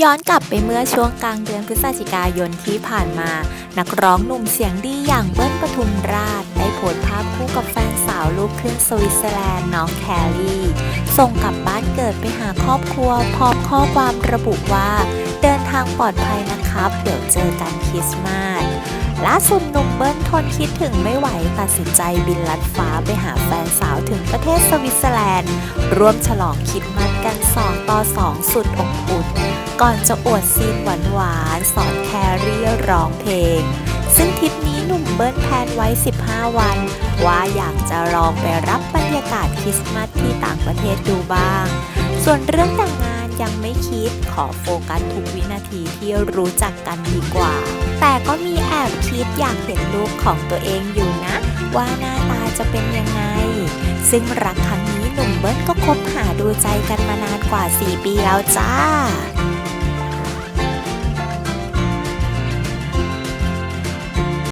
ย้อนกลับไปเมื่อช่วงกลางเดือนพฤศจิกายนที่ผ่านมา นักร้องหนุ่มเสียงดีอย่างเบิ้ลปทุมราช ได้โพสต์ภาพคู่กับแฟนสาวลูกครึ่งสวิตเซอร์แลนด์น้องแคลรี่ ส่งกลับบ้านเกิดไปหาครอบครัว พร้อมข้อความระบุว่า เดินทางปลอดภัยนะครับ เดี๋ยวเจอกันคริสต์มาสล่าสุดหนุ่มเบิ้ลทนคิดถึงไม่ไหวตัดสินใจบินลัดฟ้าไปหาแฟนสาวถึงประเทศสวิตเซอร์แลนด์ ร่วมฉลองคริดมัดกัน 2 ต่อ 2 สุดอบอุ่น ก่อนจะอวดซีนหวานๆสอนแครี่ร้องเพลง ซึ่งทริปนี้หนุ่มเบิ้ลแพนไว้ 15 วัน ว่าอยากจะลองไปรับบรรยากาศคริสต์มาสที่ต่างประเทศดูบ้าง ส่วนเรื่องแต่งงานยังไม่คิดขอโฟกัสทุกวินาทีที่รู้จักกันดีกว่า แต่ก็มีแอบคิดอยากเห็นลูกของตัวเองอยู่นะ ว่าหน้าตาจะเป็นยังไง ซึ่งรักครั้งนี้หนุ่มเบิ้ลก็คบหาดูใจกันมานานกว่า 4 ปีแล้วจ้า